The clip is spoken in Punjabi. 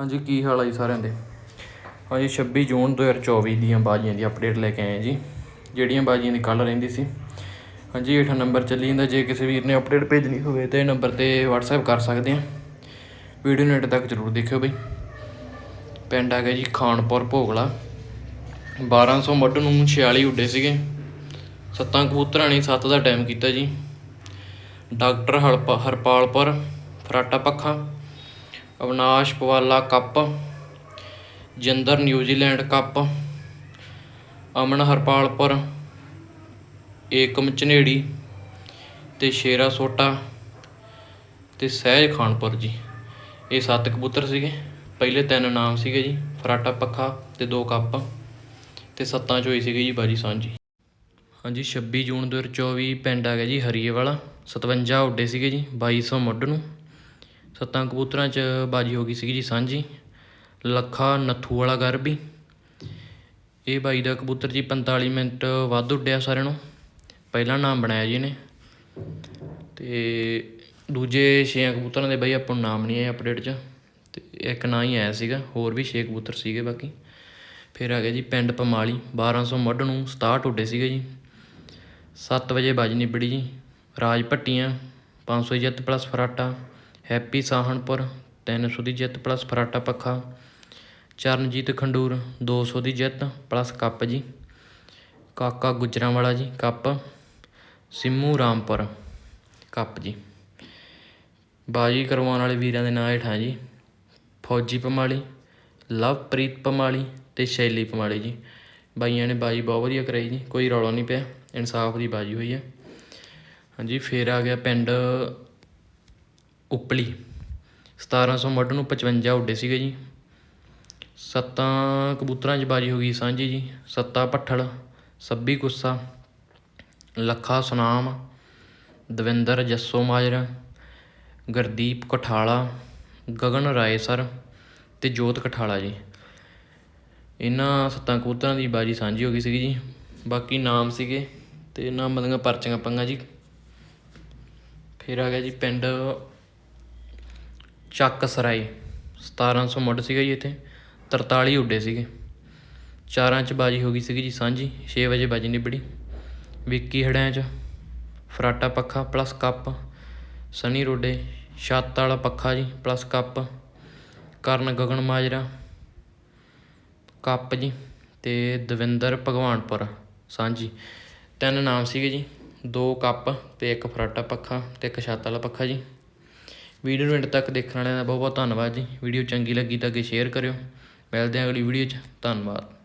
ਹਾਂਜੀ, ਕੀ ਹਾਲ ਆ ਜੀ ਸਾਰਿਆਂ ਦੇ? ਹਾਂਜੀ 26 ਜੂਨ 2024 ਦੀਆਂ ਬਾਜੀਆਂ ਦੀ ਅਪਡੇਟ ਲੈ ਕੇ ਆਏ ਜੀ। ਜਿਹੜੀਆਂ ਬਾਜੀਆਂ ਦੀ ਕੱਲ੍ਹ ਰਹਿੰਦੀ ਸੀ। ਹਾਂਜੀ, ਹੇਠਾਂ ਨੰਬਰ ਚੱਲੀ ਜਾਂਦਾ। ਜੇ ਕਿਸੇ ਵੀਰ ਨੇ ਅਪਡੇਟ ਭੇਜਣੀ ਹੋਵੇ ਤਾਂ ਇਹ ਨੰਬਰ ਤੇ WhatsApp ਕਰ ਸਕਦੇ ਆ ਵੀਡੀਓ ਨੇਟ ਤੱਕ ਜ਼ਰੂਰ ਦੇਖਿਓ ਬਈ। ਪਿੰਡ ਆ ਗਿਆ ਜੀ ਖਾਨਪੁਰ ਭੋਗਲਾ। 1200 ਮੱਢ ਨੂੰ 46 ਉੱਡੇ ਸੀਗੇ। ਸੱਤਾਂ ਕਬੂਤਰਾਂ ਨੇ 7 ਦਾ ਟਾਈਮ ਕੀਤਾ ਜੀ। ਡਾਕਟਰ ਹਰਪ ਹਰਪਾਲਪੁਰ, ਫਰਾਟਾ ਪੱਖਾ Avinash Pawala cup, Jinder New Zealand cup, Aman Harpalpur, Ekam Jhaneri ਤੇ ਸ਼ੇਰਾ ਸੋਟਾ ਤੇ ਸਹਿਜ ਖਾਨਪੁਰ ਜੀ। ਇਹ ਸੱਤ ਕਬੂਤਰ ਸੀਗੇ। ਪਹਿਲੇ ਤਿੰਨ ਨਾਮ ਸੀਗੇ ਜੀ, ਫਰਾਟਾ ਪੱਖਾ ਤੇ ਦੋ ਕੱਪ ਤੇ ਸੱਤਾਂ ਚੋਂ ਹੀ ਸੀਗੀ ਜੀ ਬਾਜੀ ਸਾਂਝੀ ਹਾਂਜੀ 26 ਜੂਨ 2024 ਪਿੰਡ ਆ ਗਿਆ ਜੀ ਹਰੀਏ ਵਾਲਾ। 57 ਉੱਡੇ ਸੀਗੇ ਜੀ 2200 ਮੁੱਢ ਨੂੰ। ਸੱਤਾਂ ਕਬੂਤਰਾਂ 'ਚ ਬਾਜੀ ਹੋ ਗਈ ਸੀਗੀ ਜੀ ਸਾਂਝੀ। ਲੱਖਾ ਨੱਥੂ ਵਾਲਾ ਗਰਬੀ ਇਹ ਬਾਈ ਦਾ ਕਬੂਤਰ ਜੀ 45 ਮਿੰਟ ਵੱਧ ਉੱਡਿਆ ਸਾਰਿਆਂ ਨੂੰ। ਪਹਿਲਾ ਨਾਮ ਬਣਾਇਆ ਜੀ ਇਹਨੇ। ਤੇ ਦੂਜੇ ਛੇ ਕਬੂਤਰਾਂ ਦੇ ਬਾਈ ਆਪਾਂ ਨੂੰ ਨਾਮ ਨਹੀਂ ਆਏ ਅਪਡੇਟ 'ਚ। ਤੇ ਇੱਕ ਨਾਂ ਹੀ ਆਇਆ ਸੀਗਾ, ਹੋਰ ਵੀ ਛੇ ਕਬੂਤਰ ਸੀਗੇ ਬਾਕੀ। ਫਿਰ ਆ ਗਿਆ ਜੀ ਪਿੰਡ ਪਮਾਲੀ 1200 ਮੱਢ ਨੂੰ 67 ਉੱਡੇ ਸੀਗੇ ਜੀ। 7 ਵਜੇ ਬਾਜੀ ਨਿਬੜੀ ਜੀ। ਰਾਜ ਭੱਟੀਆਂ 500 ਜਿੱਤ ਪਲੱਸ ਫਰਾਟਾ ਹੈਪੀ ਸਾਹਣਪੁਰ 300 ਦੀ ਜਿੱਤ ਪਲੱਸ ਫਰਾਟਾ ਪੱਖਾ, ਚਰਨਜੀਤ ਖੰਡੂਰ 200 ਦੀ ਜਿੱਤ ਪਲੱਸ ਕੱਪ ਜੀ। ਕਾਕਾ ਗੁਜਰਾਂਵਾਲਾ ਜੀ, ਕੱਪ। ਸਿੰਮੂ ਰਾਮਪੁਰ, ਕੱਪ ਜੀ। ਬਾਜੀ ਕਰਵਾਉਣ ਵਾਲੇ ਵੀਰਾਂ ਦੇ ਨਾਂ ਹੇਠਾਂ ਜੀ, ਫੌਜੀ ਪਮਾਲੀ, ਲਵਪ੍ਰੀਤ ਪਮਾਲੀ ਤੇ ਸ਼ੈਲੀ ਪਮਾਲੀ ਜੀ। ਬਾਈਆਂ ਨੇ ਬਾਜੀ ਬਹੁਤ ਵਧੀਆ ਕਰਾਈ ਜੀ, ਕੋਈ ਰੌਲਾ ਨਹੀਂ ਪਿਆ, ਇਨਸਾਫ ਦੀ ਬਾਜੀ ਹੋਈ ਹੈ ਹਾਂਜੀ, ਫੇਰ ਆ ਗਿਆ ਪਿੰਡ ਉਪਲੀ। 1700 ਮੁੱਢ ਨੂੰ 55 ਉੱਡੇ ਸੀਗੇ ਜੀ। ਸੱਤਾਂ ਕਬੂਤਰਾਂ 'ਚ ਬਾਜੀ ਹੋ ਗਈ ਸਾਂਝੀ ਜੀ। ਸੱਤਾ ਭੱਠਲ, ਸੱਬੀ ਗੁੱਸਾ ਲੱਖਾ ਸੁਨਾਮ, ਦਵਿੰਦਰ ਜੱਸੋ ਮਾਜਰਾ, ਗੁਰਦੀਪ ਕਠਾਲਾ, ਗਗਨ ਰਾਏ ਸਰ ਤੇ ਜੋਤ ਕਠਾਲਾ ਜੀ। ਇਹਨਾਂ ਸੱਤਾਂ ਕਬੂਤਰਾਂ ਦੀ ਬਾਜੀ ਸਾਂਝੀ ਹੋ ਗਈ ਸੀਗੀ ਜੀ। ਬਾਕੀ ਨਾਮ ਸੀਗੇ ਤੇ ਨਾਮਾਂ ਦੀਆਂ ਪਰਚੀਆਂ ਪੰਗਾ ਜੀ। ਫਿਰ ਆ ਗਿਆ ਜੀ ਪਿੰਡ ਚੱਕ ਸਰਾਏ। 1700 ਮੁੱਢ ਸੀਗਾ ਜੀ ਇੱਥੇ। 43 ਉੱਡੇ ਸੀਗੇ। ਚਾਰਾਂ ਚ ਬਾਜੀ ਹੋ ਗਈ ਸੀਗੀ ਜੀ ਸਾਂਝੀ। 6 ਵਜੇ ਬਾਜੀ ਨਿਬੜੀ। ਵਿੱਕੀ ਹੜਿਆਂ ਚ ਫਰਾਟਾ ਪੱਖਾ ਪਲੱਸ ਕੱਪ। ਸਨੀ ਰੋਡੇ, ਛੱਤ ਵਾਲਾ ਪੱਖਾ ਜੀ ਪਲੱਸ ਕੱਪ। ਕਰਨ ਗਗਨ ਮਾਜਰਾ। ਕੱਪ ਜੀ ਤੇ ਦਵਿੰਦਰ ਭਗਵਾਨਪੁਰ, ਸਾਂਝੀ। ਤਿੰਨ ਨਾਮ ਸੀਗੇ ਜੀ। ਦੋ ਕੱਪ ਤੇ ਇੱਕ ਫਰਾਟਾ ਪੱਖਾ ਤੇ ਇੱਕ ਛੱਤ ਵਾਲਾ ਪੱਖਾ ਜੀ। ਵੀਡੀਓ ਨੂੰ ਐਂਡ ਤੱਕ ਦੇਖਣ ਵਾਲਿਆਂ ਦਾ ਬਹੁਤ ਬਹੁਤ ਧੰਨਵਾਦ ਜੀ। ਵੀਡੀਓ ਚੰਗੀ ਲੱਗੀ ਤਾਂ ਅੱਗੇ ਸ਼ੇਅਰ ਕਰਿਓ। ਮਿਲਦੇ ਹਾਂ ਅਗਲੀ ਵੀਡੀਓ 'ਚ। ਧੰਨਵਾਦ।